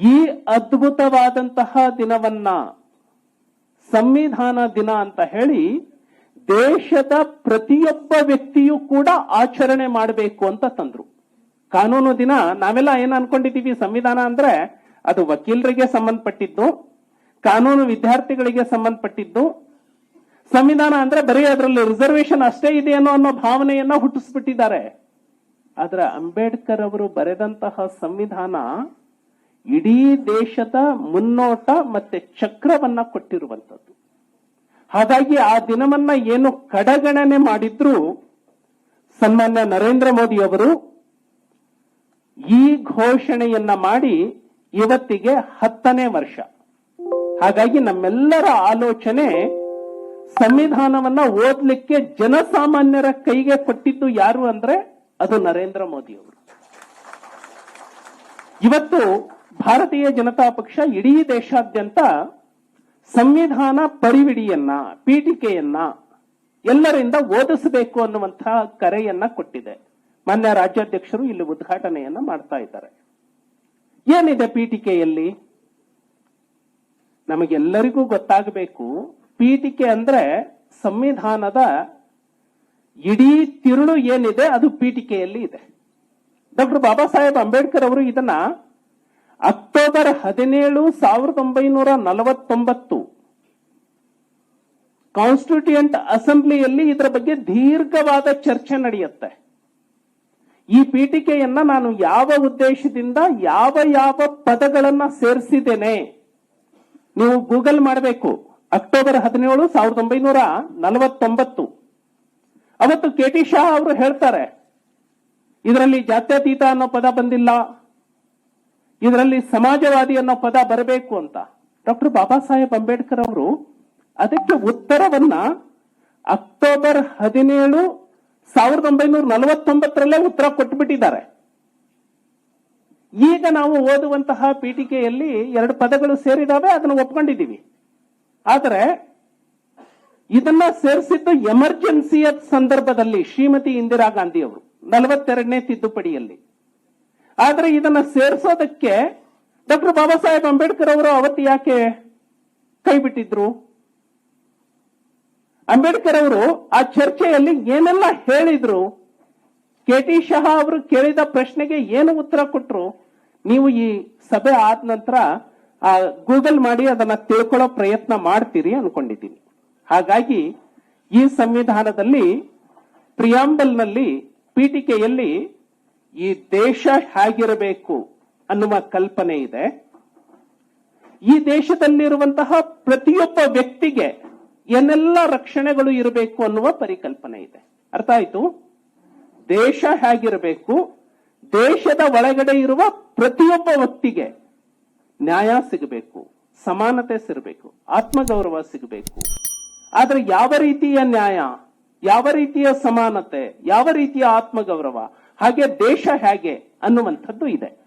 ಈ ಅದ್ಭುತವಾದಂತಹ ದಿನವನ್ನ ಸಂವಿಧಾನ ದಿನ ಅಂತ ಹೇಳಿ ದೇಶದ ಪ್ರತಿಯೊಬ್ಬ ವ್ಯಕ್ತಿಯೂ ಕೂಡ ಆಚರಣೆ ಮಾಡಬೇಕು ಅಂತ ತಂದ್ರು. ಕಾನೂನು ದಿನ, ನಾವೆಲ್ಲ ಏನ್ ಅನ್ಕೊಂಡಿದ್ದೀವಿ ಸಂವಿಧಾನ ಅಂದ್ರೆ ಅದು ವಕೀಲರಿಗೆ ಸಂಬಂಧಪಟ್ಟಿದ್ದು, ಕಾನೂನು ವಿದ್ಯಾರ್ಥಿಗಳಿಗೆ ಸಂಬಂಧಪಟ್ಟಿದ್ದು. ಸಂವಿಧಾನ ಅಂದ್ರೆ ಬರೀ ಅದರಲ್ಲಿ ರಿಸರ್ವೇಶನ್ ಅಷ್ಟೇ ಇದೆಯೇನೋ ಅನ್ನೋ ಭಾವನೆಯನ್ನ ಹುಟ್ಟಿಸ್ಬಿಟ್ಟಿದ್ದಾರೆ. ಆದ್ರೆ ಅಂಬೇಡ್ಕರ್ ಅವರು ಬರೆದಂತಹ ಸಂವಿಧಾನ ಇಡೀ ದೇಶದ ಮುನ್ನೋಟ ಮತ್ತೆ ಚಕ್ರವನ್ನ ಕೊಟ್ಟಿರುವಂತದ್ದು ಹಾಗಾಗಿ ಆ ದಿನವನ್ನ ಏನು ಕಡಗಣನೆ ಮಾಡಿದ್ರು, ಸನ್ಮಾನ್ಯ ನರೇಂದ್ರ ಮೋದಿ ಅವರು ಈ ಘೋಷಣೆಯನ್ನ ಮಾಡಿ ಇವತ್ತಿಗೆ ಹತ್ತನೇ ವರ್ಷ. ಹಾಗಾಗಿ ನಮ್ಮೆಲ್ಲರ ಆಲೋಚನೆ ಸಂವಿಧಾನವನ್ನ ಓದ್ಲಿಕ್ಕೆ ಜನಸಾಮಾನ್ಯರ ಕೈಗೆ ಕೊಟ್ಟಿದ್ದು ಯಾರು ಅಂದ್ರೆ ಅದು ನರೇಂದ್ರ ಮೋದಿ ಅವರು. ಇವತ್ತು ಭಾರತೀಯ ಜನತಾ ಪಕ್ಷ ಇಡೀ ದೇಶಾದ್ಯಂತ ಸಂವಿಧಾನ ಪರಿವಿಡಿಯನ್ನ, ಪೀಠಿಕೆಯನ್ನ ಎಲ್ಲರಿಂದ ಓದಿಸಬೇಕು ಅನ್ನುವಂತಹ ಕರೆಯನ್ನ ಕೊಟ್ಟಿದೆ. ಮಾನ್ಯ ರಾಜ್ಯಾಧ್ಯಕ್ಷರು ಇಲ್ಲಿ ಉದ್ಘಾಟನೆಯನ್ನ ಮಾಡ್ತಾ ಇದ್ದಾರೆ. ಏನಿದೆ ಪೀಠಿಕೆಯಲ್ಲಿ? ನಮಗೆಲ್ಲರಿಗೂ ಗೊತ್ತಾಗಬೇಕು, ಪೀಠಿಕೆ ಅಂದ್ರೆ ಸಂವಿಧಾನದ ಇಡೀ ತಿರುಳು ಏನಿದೆ ಅದು ಪೀಠಿಕೆಯಲ್ಲಿ ಇದೆ. ಡಾಕ್ಟರ್ ಬಾಬಾ ಸಾಹೇಬ್ ಅಂಬೇಡ್ಕರ್ ಅವರು ಇದನ್ನ ಅಕ್ಟೋಬರ್ ಹದಿನೇಳು ಸಾವಿರದ ಒಂಬೈನೂರ ನಲವತ್ತೊಂಬತ್ತು. ಕಾನ್ಸ್ಟಿಟ್ಯೂಯಂಟ್ ಅಸೆಂಬ್ಲಿಯಲ್ಲಿ ಇದರ ಬಗ್ಗೆ ದೀರ್ಘವಾದ ಚರ್ಚೆ ನಡೆಯುತ್ತೆ. ಈ ಪೀಠಿಕೆಯನ್ನ ನಾನು ಯಾವ ಉದ್ದೇಶದಿಂದ ಯಾವ ಯಾವ ಪದಗಳನ್ನ ಸೇರಿಸಿದ್ದೇನೆ ನೀವು ಗೂಗಲ್ ಮಾಡಬೇಕು. ಅಕ್ಟೋಬರ್ ಹದಿನೇಳು ಸಾವಿರದ ಒಂಬೈನೂರ ನಲವತ್ತೊಂಬತ್ತು. ಅವತ್ತು ಕೆ ಟಿ ಶಾ ಅವರು ಹೇಳ್ತಾರೆ, ಇದರಲ್ಲಿ ಜಾತ್ಯತೀತ ಅನ್ನೋ ಪದ ಬಂದಿಲ್ಲ. ಇದರಲ್ಲಿ ಸಮಾಜವಾದಿ ಅನ್ನೋ ಪದ ಬರಬೇಕು ಅಂತ. ಡಾಕ್ಟರ್ ಬಾಬಾ ಸಾಹೇಬ್ ಅಂಬೇಡ್ಕರ್ ಅವರು ಅದಕ್ಕೆ ಉತ್ತರವನ್ನ ಅಕ್ಟೋಬರ್ ಹದಿನೇಳು ಸಾವಿರದ ಒಂಬೈನೂರ ನಲವತ್ತೊಂಬತ್ತರಲ್ಲೇ ಉತ್ತರ ಕೊಟ್ಟುಬಿಟ್ಟಿದ್ದಾರೆ ಈಗ ನಾವು ಓದುವಂತಹ ಪೀಠಿಕೆಯಲ್ಲಿ ಎರಡು ಪದಗಳು ಸೇರಿದಾವೆ, ಅದನ್ನು ಒಪ್ಕೊಂಡಿದ್ದೀವಿ. ಆದರೆ ಇದನ್ನ ಸೇರಿಸಿದ್ದು ಎಮರ್ಜೆನ್ಸಿಯ ಸಂದರ್ಭದಲ್ಲಿ ಶ್ರೀಮತಿ ಇಂದಿರಾ ಗಾಂಧಿ ಅವರು ನಲವತ್ತೆರಡನೇ ತಿದ್ದುಪಡಿಯಲ್ಲಿ. ಆದ್ರೆ ಇದನ್ನ ಸೇರ್ಸೋದಕ್ಕೆ ಡಾಕ್ಟರ್ ಬಾಬಾ ಸಾಹೇಬ್ ಅಂಬೇಡ್ಕರ್ ಅವರು ಅವತ್ತು ಯಾಕೆ ಕೈ ಬಿಟ್ಟಿದ್ರು? ಅಂಬೇಡ್ಕರ್ ಅವರು ಆ ಚರ್ಚೆಯಲ್ಲಿ ಏನೆಲ್ಲ ಹೇಳಿದ್ರು? ಕೆ ಟಿ ಶಹಾ ಅವರು ಕೇಳಿದ ಪ್ರಶ್ನೆಗೆ ಏನು ಉತ್ತರ ಕೊಟ್ರು? ನೀವು ಈ ಸಭೆ ಆದ ನಂತರ ಆ ಗೂಗಲ್ ಮಾಡಿ ಅದನ್ನ ತಿಳ್ಕೊಳ್ಳೋ ಪ್ರಯತ್ನ ಮಾಡ್ತೀರಿ ಅನ್ಕೊಂಡಿದ್ದೀನಿ. ಹಾಗಾಗಿ ಈ ಸಂವಿಧಾನದಲ್ಲಿ ಪ್ರಿಯಾಂಬಲ್ನಲ್ಲಿ ಪೀಠಿಕೆಯಲ್ಲಿ ಈ ದೇಶ ಹೇಗಿರಬೇಕು ಅನ್ನುವ ಕಲ್ಪನೆ ಇದೆ. ಈ ದೇಶದಲ್ಲಿರುವಂತಹ ಪ್ರತಿಯೊಬ್ಬ ವ್ಯಕ್ತಿಗೆ ಏನೆಲ್ಲ ರಕ್ಷಣೆಗಳು ಇರಬೇಕು ಅನ್ನುವ ಪರಿಕಲ್ಪನೆ ಇದೆ. ಅರ್ಥ ಆಯ್ತು? ದೇಶ ಹೇಗಿರಬೇಕು? ದೇಶದ ಒಳಗಡೆ ಇರುವ ಪ್ರತಿಯೊಬ್ಬ ವ್ಯಕ್ತಿಗೆ ನ್ಯಾಯ ಸಿಗಬೇಕು, ಸಮಾನತೆ ಸಿಗಬೇಕು, ಆತ್ಮಗೌರವ ಸಿಗಬೇಕು. ಆದ್ರೆ ಯಾವ ರೀತಿಯ ನ್ಯಾಯ, ಯಾವ ರೀತಿಯ ಸಮಾನತೆ, ಯಾವ ರೀತಿಯ ಆತ್ಮಗೌರವ ಹಾಗೆ ದೇಶ ಹೇಗೆ ಅನ್ನುವಂಥದ್ದು ಇದೆ.